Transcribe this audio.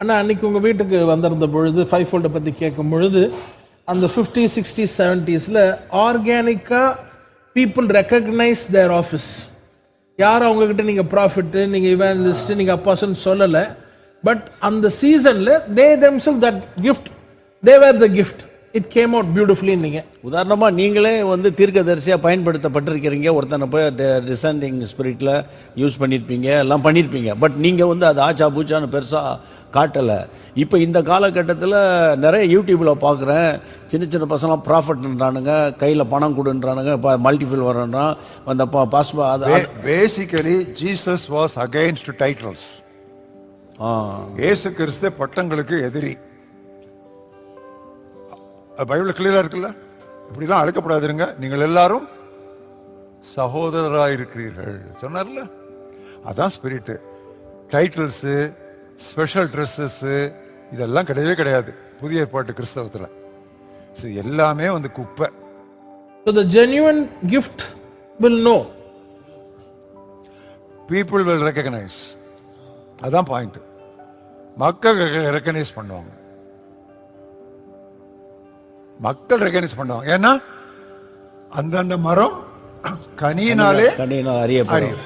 அண்ணா அன்றைக்கி உங்கள் வீட்டுக்கு வந்திருந்த பொழுது ஃபைவ் ஃபோல்டை பற்றி கேட்கும் பொழுது அந்த ஃபிஃப்டி சிக்ஸ்டி செவன்ட்டீஸில் ஆர்கானிக்காக பீப்புள் ரெக்கக்னைஸ் தேர் ஆஃபீஸ் யாரும் அவங்கக்கிட்ட நீங்கள் ப்ராஃபிட்டு நீங்கள் இவாஞ்சலிஸ்ட் நீங்கள் அப்பாசன்னு சொல்லலை. பட் அந்த சீசனில் they themselves that gift they were the gift it came out beautifully நீங்கள் உதாரணமா நீங்களே வந்து தீர்க்கதரிசியா பயன்படுத்தப்பட்டிருக்கிறீங்க. ஒருத்தனை போய் டிசெண்டிங் ஸ்பிரிட்ல யூஸ் பண்ணியிருப்பீங்க எல்லாம் பண்ணியிருப்பீங்க பட் நீங்க வந்து அது ஆச்சா பூச்சான்னு பெருசா காட்டல. இப்போ இந்த காலகட்டத்தில் நிறைய யூடியூப்ல பார்க்குறேன் சின்ன சின்ன பசங்களாம் ப்ராஃபிட்ன்றானுங்க கையில் பணம் கொடுன்றானுங்க இப்போ மல்டிஃபில் வரன்றான் அந்த பாஸ்பா அது basically Jesus was against titles ah, இயேசு கிறிஸ்து பட்டங்களுக்கு எதிரி. பைபிள் கிளியரா இருக்குல்ல? இப்படிலாம் அழைக்கப்படாதுங்க நீங்கள் எல்லாரும் சகோதரராக இருக்கிறீர்கள் சொன்னார்ல? அதான் ஸ்பிரிட் டைட்டில்ஸ் ஸ்பெஷல் ட்ரெஸ்ஸஸ் இதெல்லாம் கிடையவே கிடையாது. புதிய ஏற்பாட்டு கிறிஸ்தவத்தில். இது எல்லாமே வந்து குப்பை. So the genuine gift will know people will recognize அதான் பாயிண்ட் மக்கள் ரெக்கக்னைஸ் பண்ணுவாங்க. மக்கள் ரெக்கக்னைஸ் பண்ணுவாங்க. ஏன்னா அந்தந்த மரம் கனியினாலே கண்ணியினால் அறியப்படும்.